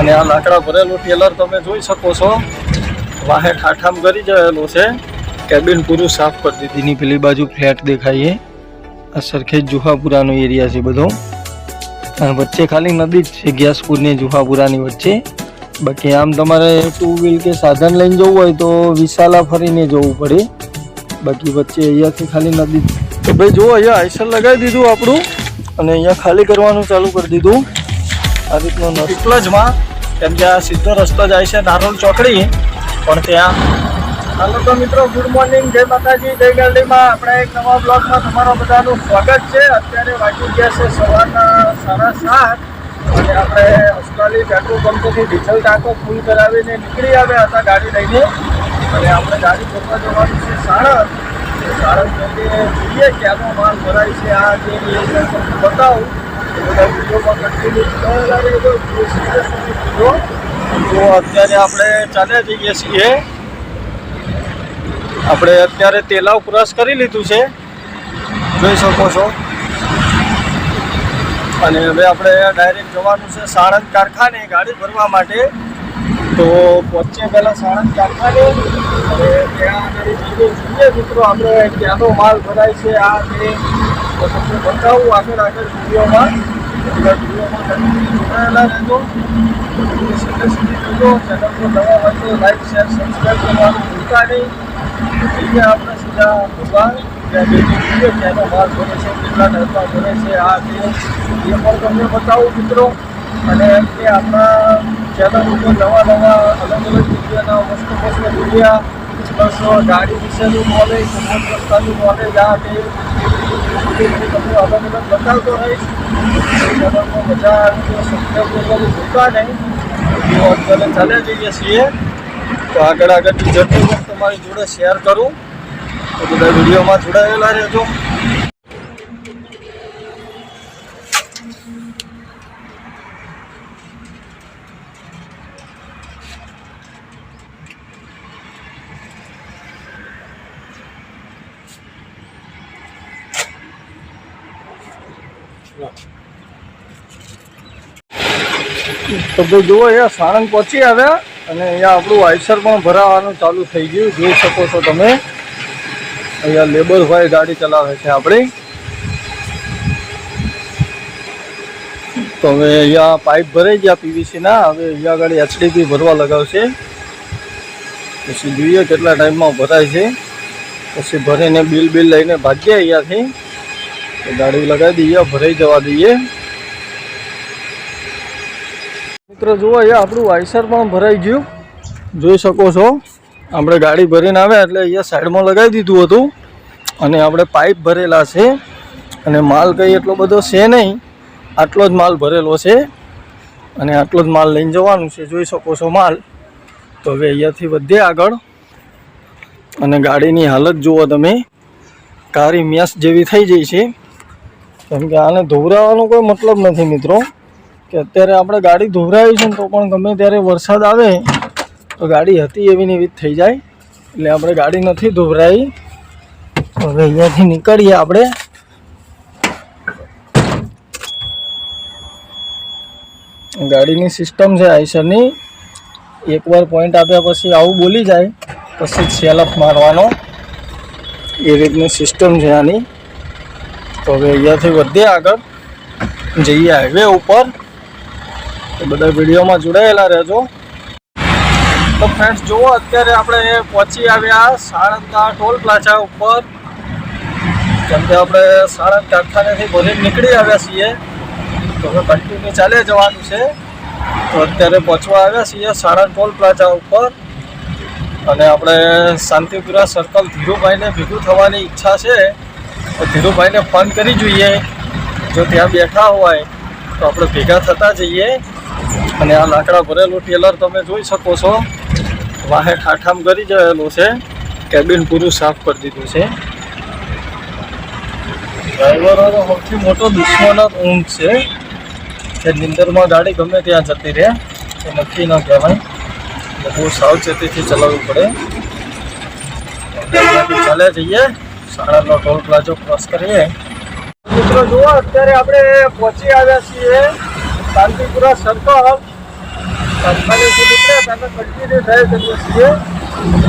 અને આ લાકડા ભરેલું ટેલર તમે જોઈ શકો છો. વાહે ઠાઠામ કરી જયેલો છે. કેબિન પૂરું સાફ કરી દીધીની પેલી બાજુ ફ્લેટ દેખાઈએ. આ સરખેજ જુહાપુરાનો એરિયા છે બધો. અને વચ્ચે ખાલી નદી જ છે ગ્યાસપુરની જુહાપુરાની વચ્ચે. બાકી આમ તમારે ટુ વ્હીલ કે સાધન લઈને જવું હોય તો વિશાલા ફરીને જવું પડે. બાકી વચ્ચે અહીંયાથી ખાલી નદી જ. તો ભાઈ જુઓ, અહીંયા આઈસર લગાવી દીધું આપણું. અને અહીંયા ખાલી કરવાનું ચાલુ કરી દીધું. આ રીતનો નિકલજમાં કેમ કે આ સીધો રસ્તો જાય છે નારોલ ચોકડી. પણ ત્યાં હાલો તો મિત્રો ગુડ મોર્નિંગ જય માતાજી, જય ગરડીમાં. આપણે એક નવા બ્લોગમાં તમારો બધાનું સ્વાગત છે. અત્યારે વાગી ગયા છે સવારના સાડા સાત. અને આપણે અસલાલી પેટ્રોલ પંપથી ડીઝલ ટાંકો ફૂલ કરાવીને નીકળી આવ્યા હતા ગાડી લઈને. અને આપણે ગાડી ભરવા જવાનું છે સાણંદ. સાણંદ જઈને જોઈએ ક્યાંનો માલ ભરાય છે આ જે બતાવું. તો અત્યારે આપણે ચાલ્યા જઈએ છીએ. આપણે અત્યારે તેલાવ ક્રોસ કરી લીધું છે. જોઈ શકો છો. અને હવે આપણે ડાયરેક્ટ જવાનું છે સાણંદ કારખાને ગાડી ભરવા માટે. તો પહોંચીએ પહેલાં સાણંદ કારખાને. અને ત્યાં જોઈએ. મિત્રો, આપણે ક્યાંનો માલ ભરાય છે આ તે બતાવું આગળ આગળ વિડીયોમાં. જોડાયેલા રહેજો નવા હોય તો લાઈક શેર કરવાનું ભૂલતા નહીં જઈએ આપણે સીધા ભગવાન ત્યાં જઈને જોઈએ છે કેટલા છે આ એ પણ તમને બતાવું મિત્રો અને એમ કે આપણા ચેનલ ઉપર નવા નવા અલગ અલગ જગ્યાના મસ્ત મસ્ત જગ્યા પ્લસ ગાડી વિશેનું નોલેજ રસ્તાનું નોલેજ આ તમને અલગ અલગ બતાવતો રહીશ તો સબસ્ક્રાઈબ ભૂલતા નહીં તો અત્યારે જઈએ છીએ તો આગળ આગળની જર્ની તમારી જોડે શેર કરું. તો બધા વિડીયોમાં જોડાયેલા રહેજો. તો ભાઈ જુઓ અહીંયા સાણંદ પહોંચી આવ્યા અને અહીંયા આપણું આઈસર પણ ભરાવાનું ચાલુ થઈ ગયું. જોઈ શકો છો તમે. અહીંયા લેબર હોય ગાડી ચલાવે છે આપણી. તો હવે અહીંયા પાઇપ ભરાઈ ગયા પીવીસીના હવે અહીંયા ગાડી એચડીપી ભરવા લગાવશે. પછી જોઈએ કેટલા ટાઈમમાં ભરાય છે. પછી ભરીને બિલ બિલ લઈને ભાગીએ અહીંયાથી. ગાડી લગાવી દઈએ, ભરાઈ જવા દઈએ. મિત્રો જુઓ અહીંયા આપણું વાઇસર પણ ભરાઈ ગયું. જોઈ શકો છો, આપણે ગાડી ભરીને આવ્યા એટલે અહીંયા સાઈડમાં લગાવી દીધું હતું. અને આપણે પાઇપ ભરેલા છે. અને માલ કંઈ એટલો બધો છે નહીં. આટલો જ માલ ભરેલો છે. અને આટલો જ માલ લઈને જવાનું છે. જોઈ શકો છો માલ. તો હવે અહીંયાથી વધીએ આગળ. અને ગાડીની હાલત જુઓ તમે. કારી મ્યાસ જેવી થઈ જાય છે. કેમ કે આને ધોવરાવાનો કોઈ મતલબ નથી, મિત્રો. કે અત્યારે આપણે ગાડી ધોવરાવી છે તો પણ ગમે ત્યારે વરસાદ આવે, તો ગાડી હતી એવી ને એવી થઈ જાય. એટલે આપણે ગાડી નથી ધોવરાવી હવે અહીંયાથી નીકળીએ આપણે. ગાડીની સિસ્ટમ છે આઈસરની. એકવાર પોઈન્ટ આપ્યા પછી આવું બોલી જાય, પછી સેલફ મારવાનો. એ રીતની સિસ્ટમ છે આની. તો હવે અહીંયાથી વધીએ આગળ. જઈએ હાઈવે ઉપર. તો બધા વિડીયોમાં જોડાયેલા રહેજો. તો ફ્રેન્ડ્સ જુઓ, અત્યારે આપણે પહોંચી આવ્યા સાળંગા ટોલ પ્લાઝા ઉપર. કેમ કે આપણે સાળંગ કારખાનેથી ભરીને નીકળી આવ્યા છીએ. તો હવે કન્ટિન્યુ ચાલે જવાનું છે. તો અત્યારે પહોંચવા આવ્યા છીએ સાળંગ ટોલ પ્લાઝા ઉપર. અને આપણે શાંતિપુરા સર્કલ ધીરુભાઈને ભેગું થવાની ઈચ્છા છે. તો ધીરુભાઈને ફોન કરી જોઈએ. જો ત્યાં બેઠા હોય, તો આપણે ભેગા થતા જઈએ. અને આ લાકડા ભરેલું ટેલર તમે જોઈ શકો છો. વાહે ઠાઠામ કરી જયેલું છે. કેબિન પૂરું સાફ કરી દીધું છે. ડ્રાઈવરોનો સૌથી મોટો દુશ્મન ઊંઘ છે. કે નિંદરમાં ગાડી ગમે ત્યાં જતી રહે, એ નક્કી ન કહેવાય. બહુ સાવચેતીથી ચલાવવું પડે. ચાલે જઈએ સાડાનો ટોલ પ્લાઝો ક્રોસ કરીએ. મિત્રો, જુઓ, અત્યારે આપણે પહોંચી આવ્યા છીએ શાંતિપુરા સર્કલ તાત્કાલિક નીકળ્યા હતા તો કન્ટિન્યુ ડ્રાઈવ કરીએ છીએ.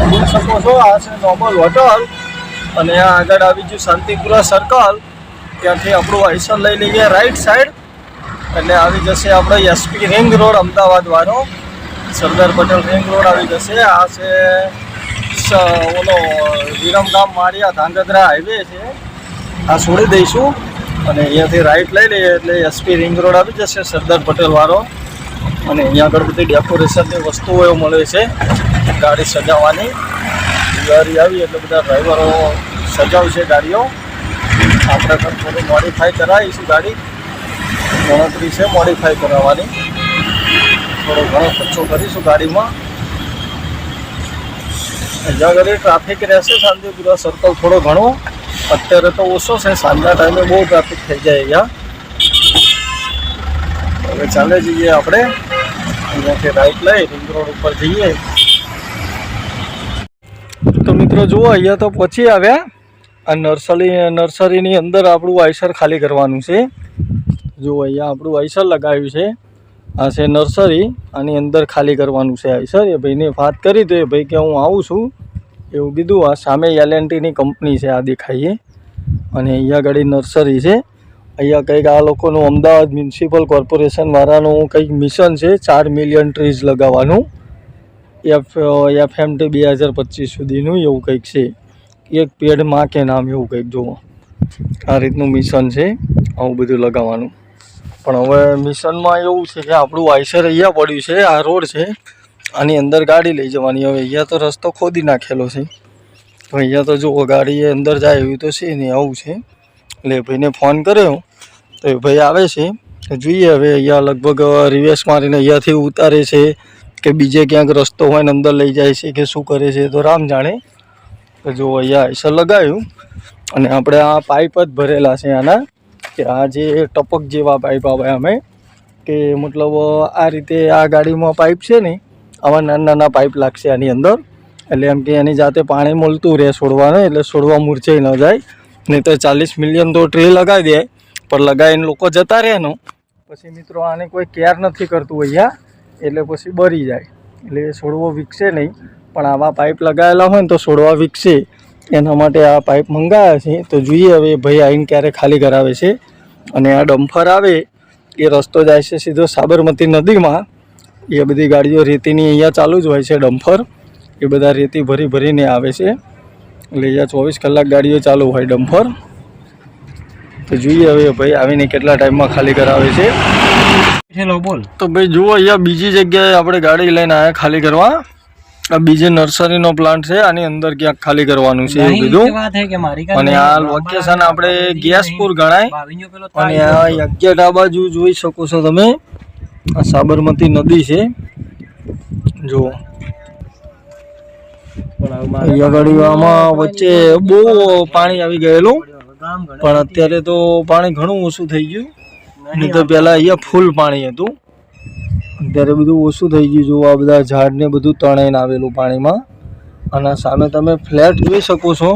જોઈ શકો છો, આ છે નોર્મલ હોટલ અને આ આગળ આવી ગયું શાંતિપુરા સર્કલ ત્યાંથી આપણું આઈસર લઈ લઈએ રાઈટ સાઈડ એટલે આવી જશે આપણો એસપી રિંગ રોડ અમદાવાદ વાળો. સરદાર પટેલ રિંગ રોડ આવી જશે. આ છે ઓલો વિરમગામ માળિયા ધાંગધ્રા હાઈવે છે. આ છોડી દઈશું. અને અહીંયાથી રાઈટ લઈ લઈએ એટલે એસપી રિંગ રોડ આવી જશે, સરદાર પટેલ વાળો અને અહીંયા આગળ બધી ડેકોરેશનની વસ્તુઓ એવું મળે છે, ગાડી સજાવવાની. દિવાળી આવી એટલે બધા ડ્રાઈવરો સજાવશે ગાડીઓ. આપણે પણ થોડું મોડિફાઈ કરાવીશું ગાડી. ગણતરી છે મોડિફાઈ કરાવવાની. થોડો ઘણો ખર્ચો કરીશું ગાડીમાં. અહીંયા આગળ ટ્રાફિક રહેશે શાંતિપુરા સર્કલ થોડો ઘણો. અત્યારે તો ઓછો છે, સાંજના ટાઈમે બહુ ટ્રાફિક થઈ જાય અહીંયા. હવે ચાલે જઈએ આપણે, અહીંયાથી રાઈટ લઈ રિંગ રોડ ઉપર જઈએ. તો મિત્રો જુઓ, અહીંયા તો પહોંચી આવ્યા. આ નર્સરી, નર્સરીની અંદર આપણું આઈસર ખાલી કરવાનું છે. જુઓ, અહીંયા આપણું આઈસર લગાવ્યું છે. આ છે નર્સરી, આની અંદર ખાલી કરવાનું છે આઈસર. એ ભાઈને વાત કરી દે ભાઈ કે હું આવું છું. એવું કીધું, આ સામે એલએનટીની કંપની છે, આ દેખાઈએ અને અહીંયા આગળ નર્સરી છે. અહીંયા કંઈક આ લોકોનું અમદાવાદ મ્યુનિસિપલ કોર્પોરેશન વાળાનું કંઈક મિશન છે, ચાર મિલિયન ટ્રીઝ લગાવવાનું. એફ એફ એમ ટી બે હજાર પચીસ સુધીનું એવું કંઈક છે. એક પેડમાં કે નામ એવું કંઈક જુઓ આ રીતનું મિશન છે, આવું બધું લગાવવાનું. પણ હવે મિશનમાં એવું છે કે આપણું આઈસર અહીંયા પડ્યું છે, આ રોડ છે. આની અંદર ગાડી લઈ જવાની. હવે અહીંયા તો રસ્તો ખોદી નાખેલો છે. તો અહીંયા તો જુઓ ગાડી અંદર જાય એવી તો છે નહીં, આવું છે. એટલે ભાઈને ફોન કર્યો. તો એ ભાઈ આવે છે. જોઈએ હવે અહીંયા લગભગ રિવેસ મારીને અહીંયાથી ઉતારે છે કે બીજે ક્યાંક રસ્તો હોય ને અંદર લઈ જાય છે કે શું કરે છે તો રામ જાણે. તો જો અહીંયા આઈસર લગાવ્યું અને આપણે આ પાઇપ જ ભરેલા છે આના. કે આ જે ટપક જેવા પાઇપ આવે અમે કે મતલબ આ રીતે આ ગાડીમાં પાઇપ છે ને આવા નાના નાના પાઇપ લાગશે આની અંદર. એટલે એમ કે એની જાતે પાણી મળતું રહે છોડવાનું, એટલે છોડવા મૂર્છાઈ ન જાય. નહીં તો ચાલીસ મિલિયન તો ટ્રે લગાવી દે, પણ લગાવીને લોકો જતા રહે એનું. પછી મિત્રો આને કોઈ કેર નથી કરતું અહીંયા, એટલે પછી બળી જાય. એટલે છોડવો વિકસે નહીં, પણ આવા પાઇપ લગાવેલા હોય ને તો છોડવા વિકસે. એના માટે આ પાઇપ મંગાવ્યા છે, તો જોઈએ હવે ભાઈ આવીને ક્યારે ખાલી કરાવે છે. અને આ ડમ્ફર આવે, એ રસ્તો જાય છે સીધો સાબરમતી નદીમાં. એ બધી ગાડીઓ રેતીની અહીંયા ચાલુ જ હોય છે ડમ્ફર. એ બધા રેતી ભરી ભરીને આવે છે. એટલે અહીંયા ચોવીસ કલાક ગાડીઓ ચાલુ હોય ડમ્ફર. તો જોઈએ હવે ભાઈ આવીને કેટલા ટાઈમમાં ખાલી કરાવે છે. હેલો બોલ. તો ભાઈ જુઓ અહીંયા બીજી જગ્યાએ આપણે ગાડી લઈને આવ્યા ખાલી કરવા. આ બીજે નર્સરીનો પ્લાન્ટ છે આની અંદર ક્યાંક ખાલી કરવાનું છે એવું કીધું. અને આ લોકેશન આપણે ગેસપુર ગણાય. અને આ યજ્ઞ આ બાજુ જોઈ શકો છો તમે. આ સાબરમતી નદી છે. જુઓ આમાં વચ્ચે બહુ પાણી આવી ગયેલું. પણ અત્યારે તો પાણી ઘણું ઓછું થઈ ગયું. નહીં તો પહેલાં અહીંયા ફૂલ પાણી હતું. અત્યારે બધું ઓછું થઈ ગયું. જુઓ આ બધા ઝાડ ને બધું તણાઈને આવેલું પાણીમાં. અને સામે તમે ફ્લેટ જોઈ શકો છો.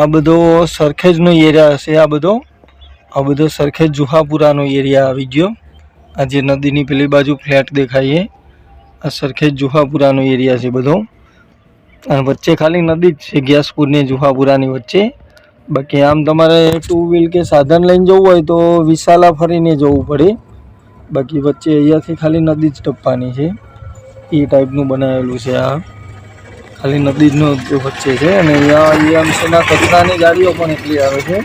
આ બધો સરખેજનો એરિયા હશે આ બધો. આ બધો સરખેજ જુહાપુરાનો એરિયા આવી ગયો. આ જે નદીની પેલી બાજુ ફ્લેટ દેખાય છે. આ સરખેજ જુહાપુરાનો એરિયા છે બધો. અને વચ્ચે ખાલી નદી જ છે, ગ્યાસપુરની જુહાપુરાની વચ્ચે. બાકી આમ તમારે ટુ વ્હીલ કે સાધન લઈને જવું હોય તો વિશાલા ફરીને જવું પડે. બાકી વચ્ચે અહીંયાથી ખાલી નદી જ ટપવાની છે. એ ટાઈપનું બનાવેલું છે આ. ખાલી નદી જ વચ્ચે છે અને અહીંયા એએમસીના કચરાની ગાડીઓ પણ એટલી આવે છે.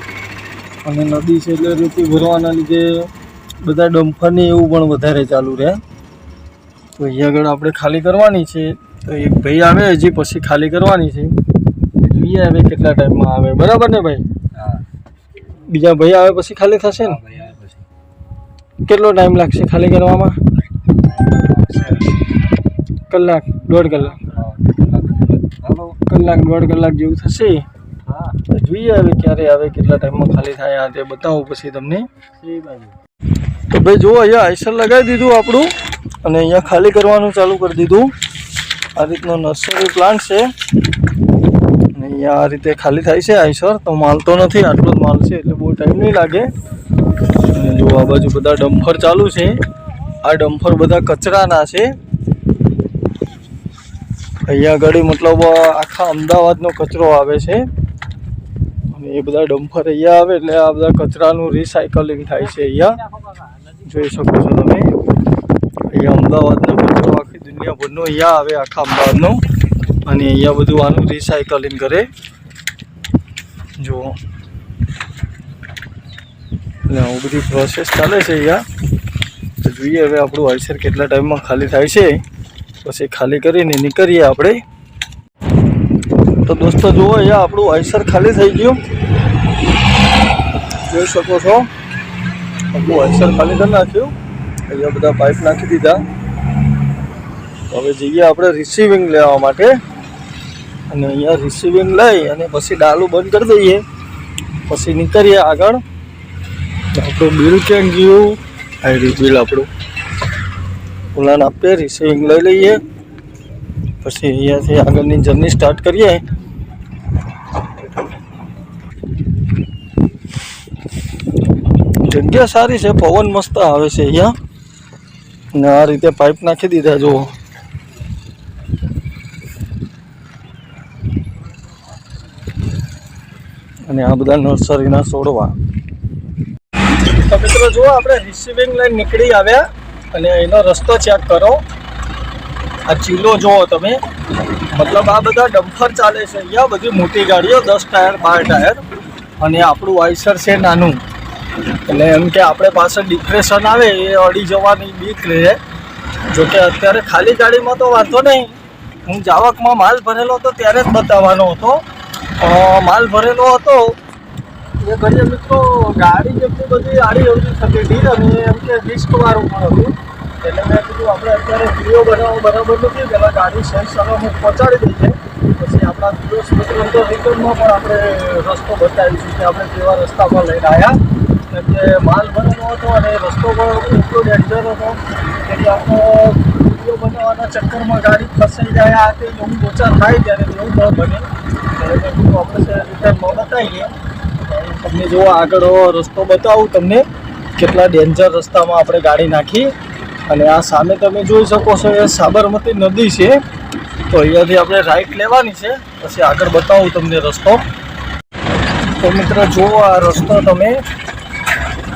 અને નદી છે એટલે રેતી ભરવાના લીધે બધા ડમ્ફરની એવું પણ વધારે ચાલુ રહે. તો અહીંયા આગળ આપણે ખાલી કરવાની છે. તો એક ભાઈ આવે હજી પછી ખાલી કરવાની છે. જોઈએ હવે કેટલા ટાઈમમાં આવે. બરાબર ને ભાઈ? બીજા ભાઈ આવે પછી ખાલી થશે ને? કેટલો ટાઈમ લાગશે ખાલી કરવામાં? કલાક દોઢ કલાક. કલાક દોઢ કલાક જેવું થશે. તો જોઈએ હવે ક્યારે આવે કેટલા ટાઈમમાં ખાલી થાય આ તે બતાવો પછી તમને. તો ભાઈ જુઓ, અહીંયા આઈસર લગાવી દીધું આપણું અને અહીંયા ખાલી કરવાનું ચાલુ કરી દીધું. આ રીતનો નર્સરી પ્લાન્ટ છે. અને અહીંયા આ રીતે ખાલી થાય છે આઈસર, તો માલ તો નથી, આટલો જ માલ છે, એટલે બહુ ટાઈમ નહીં લાગે. અને જો આ બાજુ બધા ડમ્ફર ચાલુ છે. આ ડમ્ફર બધા કચરાના છે. અહીંયા આગળ મતલબ આખા અમદાવાદનો કચરો આવે છે. અને એ બધા ડમ્ફર અહીંયા આવે, એટલે આ બધા કચરાનું રિસાયકલિંગ થાય છે અહીંયા. જોઈ શકો છો તમે. અહીંયા અમદાવાદનો કચરો આખી દુનિયાભરનો અહીંયા આવે, આખા અમદાવાદનો. અને અહીંયા બધું આનું રિસાયકલિંગ કરે. જુઓ. એટલે આવું બધી પ્રોસેસ ચાલે છે અહીંયા. જોઈએ હવે આપણું આઈસર કેટલા ટાઈમમાં ખાલી થાય છે. પછી ખાલી કરીને નીકળીએ આપણે. તો દોસ્તો જુઓ, અહીંયા આપણું આઈસર ખાલી થઈ ગયું. જોઈ શકો છો. આપણું આઈસર ખાલી નાખ્યું. અહીંયા બધા પાઇપ નાખી દીધા. હવે જઈએ આપણે રિસીવિંગ લેવા માટે. અને અહીંયા રિસીવિંગ લઈ અને પછી ડાલું બંધ કરી દઈએ. પછી નીકળીએ આગળ. આપણું બિલ કેમ ગયું? આઈડી બિલ આપણું. ઓલાને આપીએ રિસીવિંગ લઈ લઈએ. પછી અહીંયાથી આગળની જર્ની સ્ટાર્ટ કરીએ. જગ્યા સારી છે, પવન મસ્ત આવે છે અહીંયા. અને આ રીતે પાઇપ નાખી દીધા, જુઓ. અને આ બધા નર્સરીના છોડવા. તો મિત્રો, જુઓ, આપણે રિસીવિંગ લાઈન નીકળી આવ્યા. અને એનો રસ્તો ચેક કરો. આ ચીલો જુઓ તમે. મતલબ આ બધા ડમ્ફર ચાલે છે અહીંયા. બધી મોટી ગાડીઓ, દસ ટાયર, બાર ટાયર. અને આપણું આઈસર છે નાનું. એટલે એમ કે આપણે પાસે ડિપ્રેશન આવે એ અડી જવાની બીક રહે. જોકે અત્યારે ખાલી ગાડીમાં તો વાંધો નહીં. હું જાવકમાં માલ ભરેલો હતો ત્યારે જ બતાવવાનો હતો. માલ ભરેલો હતો. એ ઘડીએ મિત્રો ગાડી જેટલી બધી આડી અવડી થતી હતી અને એમ કે રિસ્ક વાળું પણ હતું. એટલે મેં કીધું આપણે અત્યારે વીડિયો બનાવવો બરાબર નથી. પહેલાં ગાડી સહી સલામત પહોંચાડી દઈએ. પછી આપણા દિવસ મિત્રો તો રિટર્નમાં પણ આપણે રસ્તો બતાવીશું કે આપણે કેવા રસ્તામાં લઈને આવ્યા કે માલ ભરેલો હતો અને રસ્તો પણ એટલો ડેન્જર હતો કે આપણે વીડિયો બનાવવાના ચક્કરમાં ગાડી ફસાઈ જાય, આ તે એવું લોચા થાય ત્યારે એવું ન બને. એટલે મેં કીધું, આપણે રિટર્નમાં બતાવીએ. તમને જો આગળ રસ્તો બતાવું તમને, કેટલા ડેન્જર રસ્તામાં આપણે ગાડી નાખી. અને આ સામે તમે જોઈ શકો છો, એ સાબરમતી નદી છે. તો અહીંયાથી આપણે રાઈટ લેવાની છે. પછી આગળ બતાવું તમને રસ્તો. તો મિત્ર, જુઓ આ રસ્તો તમે.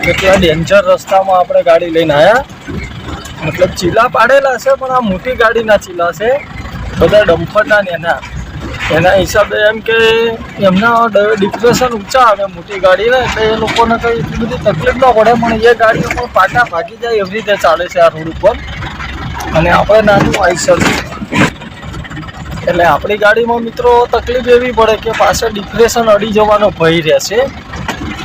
કેટલા ડેન્જર રસ્તામાં આપણે ગાડી લઈને આવ્યા મતલબ ચીલા પાડેલા છે, પણ આ મોટી ગાડીના ચીલા છે. બધા ડમ્ફરના ને એના. એના હિસાબે એમ કે એમના ડિપ્રેશન ઊંચા આવે મોટી ગાડીને, એટલે એ લોકોને કંઈ એટલી બધી તકલીફ ન પડે, પણ એ ગાડીઓ પણ પાટા ભાગી જાય એવી રીતે ચાલે છે આ રોડ ઉપર. અને આપણે નાનું આઈસર. એટલે આપણી ગાડીમાં મિત્રો તકલીફ એવી પડે કે પાછળ ડિપ્રેશન અડી જવાનો ભય રહેશે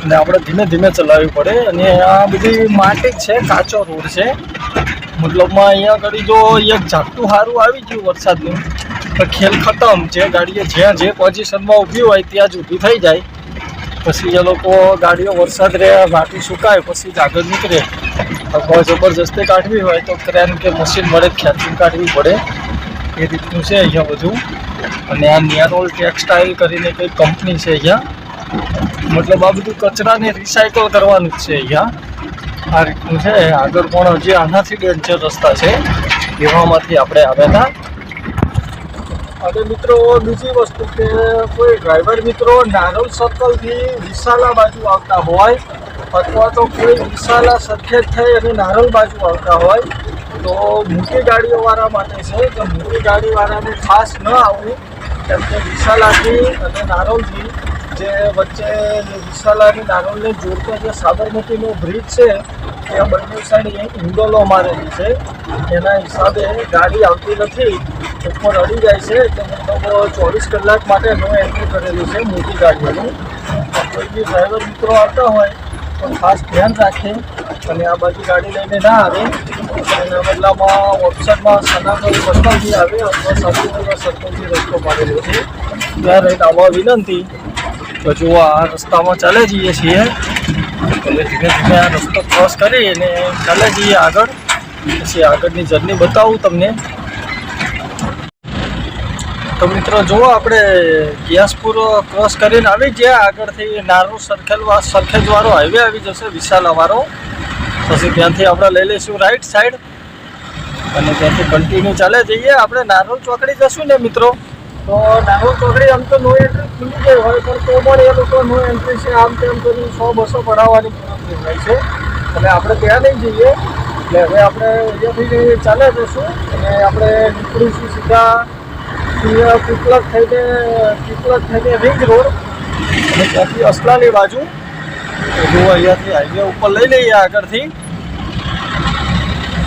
અને આપણે ધીમે ધીમે ચલાવવી પડે. અને આ બધી માટી છે, કાચો રોડ છે. મતલબમાં અહીંયા આગળ જો એક ઝાપટું સારું આવી ગયું વરસાદનું તો ખેલ ખતમ જે ગાડીએ જ્યાં જે પોઝિશનમાં ઊભી હોય ત્યાં જ ઊભી થઈ જાય. પછી એ લોકો ગાડીઓ વરસાદ રહે માટી સુકાય, પછી જ આગળ નીકળે. અથવા જબરજસ્તી કાઢવી હોય તો ક્રેન કે મશીન વડે ખેંચી કાઢવી પડે. એ રીતનું છે અહીંયા બધું. અને આ નિયારોલ ટેક્સટાઇલ કરીને કંઈક કંપની છે અહીંયા. મતલબ આ બધું કચરાને રિસાયકલ કરવાનું જ છે અહીંયા. આ રીતનું છે. આગળ પણ હજી આનાથી ડેન્જર રસ્તા છે. એવામાંથી આપણે આવ્યા હતા. અને મિત્રો, બીજી વસ્તુ કે કોઈ ડ્રાઈવર મિત્રો નારોલ સર્કલથી વિશાલા બાજુ આવતા હોય અથવા તો કોઈ વિશાલા સરખેજ થઈ અને નારોલ બાજુ આવતા હોય, તો મોટી ગાડીઓવાળા માટે છે. કે મોટી ગાડીવાળાને ખાસ ન આવવું કેમ કે વિશાલાથી અને નારોલથી જે વચ્ચે વિશાલાની નારોલને જોડતો જે સાબરમતીનો બ્રિજ છે એ બંને સાઈડ ઇંગોલો મારેલી છે. એના હિસાબે ગાડી આવતી નથી, ઉપર અડી જાય છે એટલે મતલબ ચોવીસ કલાક માટે નો એન્ટ્રી કરેલી છે મોટી ગાડીઓનું. કોઈ બી ડ્રાઈવર મિત્રો આવતા હોય તો ખાસ ધ્યાન રાખે અને આ બાજુ ગાડી લઈને ના આવે. એના બદલામાં ઓપ્શનમાં સનાતન સર્કલથી આવે, અથવા સનાતન સર્કલથી રસ્તો મારેલો છે. ત્યાં રહીને આવવા વિનંતી તો જો આ રસ્તામાં ચાલે જઈએ છીએ. એટલે ધીમે ધીમે આ રસ્તો ક્રોસ કરી અને ચાલે જઈએ આગળ. પછી આગળની જર્ની બતાવું તમને. તો મિત્રો જુઓ આપણે ગિયાસપુર ક્રોસ કરીને આવી ગયા. આગળથી નારું સરખેલ સરખેજવાળો હાઈવે આવી જશે, વિશાલાવાળો. પછી ત્યાંથી આપણે લઈ લઈશું રાઈટ સાઈડ અને ત્યાંથી કન્ટિન્યુ ચાલે જઈએ. આપણે નારોલ ચોકડી જશું ને મિત્રો? તો નારોલ ચોકડી આમ તો નો એન્ટ્રી ખુલ્લી હોય, પણ તો પણ એ લોકો નો એન્ટ્રી છે, આમ તેમ કરી સો, બસો પડાવવાની હોય છે. અને આપણે ત્યાં નહીં જઈએ. એટલે હવે આપણે અહીંયાથી ચાલે જશું અને આપણે નીકળીશું સીધા પીપલક થઈને પીપલક થઈને રિંગ રોડ. અને ત્યાંથી અસલાની બાજુ. જો અહીંયાથી હાઈવે ઉપર લઈ લઈએ આગળથી.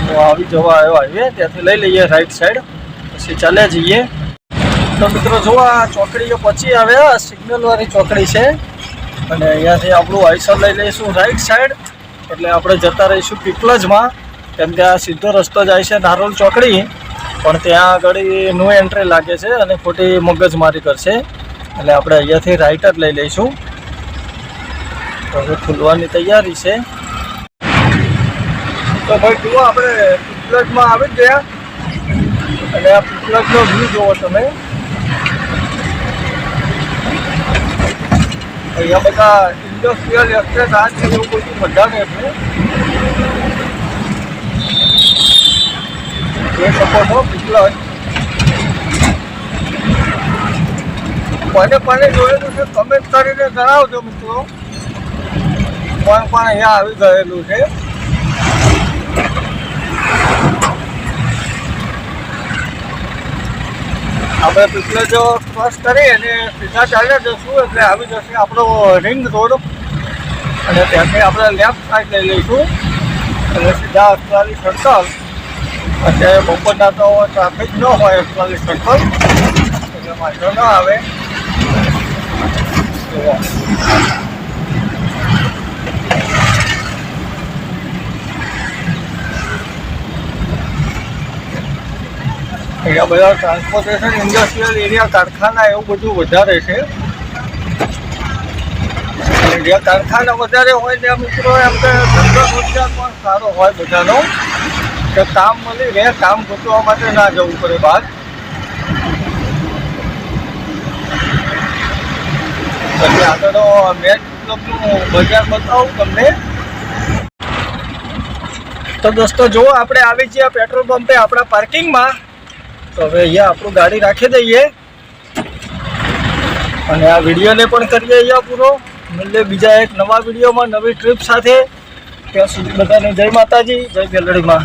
તો આવી જવા આવ્યો હાઈવે. ત્યાંથી લઈ લઈએ રાઈટ સાઈડ પછી ચાલ્યા જઈએ. તો મિત્રો જો આ ચોકડીઓ પછી આવ્યા આ સિગ્નલવાળી ચોકડી છે. અને અહીંયાથી આપણું આઈસર લઈ લઈશું રાઈટ સાઈડ એટલે આપણે જતા રહીશું પીપલજમાં કેમ કે આ સીધો રસ્તો જાય છે નારોલ ચોકડી. પણ ત્યાં આગળનું એન્ટ્રી લાગે છે અને ખોટી મગજમારી કરશે. એટલે આપણે અહીંયાથી રાઈટ જ લઈ લઈશું. તો હવે ખુલવાની તૈયારી છે. તો ભાઈ જુઓ, આપણે પીપલજમાં આવી ગયા. અને આ પીપલજનો વ્યૂ જુઓ તમે. અહીંયા બધા ઇન્ડસ્ટ્રીયલ એસ્ટેટ આ છે એવું બધું બધાને છે. એ છો પીપલજ કોને કોને જોયેલું છે કમેન્ટ કરીને જણાવજો મિત્રો. કોણ પણ અહીંયા આવી ગયેલું છે. આપણે પીપલે જો ક્રોસ કરી અને સીધા ચાલ્યા જશું એટલે આવી જશે આપણો રિંગ રોડ. અને ત્યાંથી આપણે લેફ્ટ સાઈડ લઈ લઈશું. એટલે સીધા અસલાલી સર્કલ અત્યારે બપોરના તો ટ્રાફિક ન હોય અસલાલી સર્કલ એટલે વાંધો ન આવે. અહીંયા બધા ટ્રાન્સપોર્ટેશન ઇન્ડસ્ટ્રીયલ એરિયા કારખાના એવું બધું વધારે છે. જ્યાં કારખાના વધારે હોય, ત્યાં મિત્રો એમ કે ધંધો રોજગાર પણ સારો હોય બધાનો. કે કામ મળી રહે, કામ ગોતવા માટે ના જવું પડે બહાર. પછી આગળ મેચ ક્લબનું બજાર બતાવું તમને. તો દોસ્તો, જુઓ, આપણે આવી છીએ પેટ્રોલ પંપે આપણા પાર્કિંગમાં તો હવે અહીંયા આપણું ગાડી રાખી દઈએ. અને આ વિડીયોને પણ કરીએ અહીંયા પૂરો. મળીએ બીજા એક નવા વિડીયોમાં નવી ટ્રીપ સાથે. ત્યાં સુધી બધાને જય માતાજી, જય બેલડીમાં